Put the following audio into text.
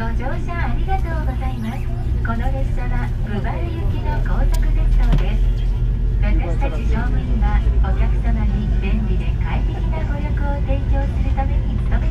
ご乗車ありがとうございます。この列車はブバル行きの高速鉄道です。私たち乗務員はお客様に便利で快適なご旅行を提供するために努め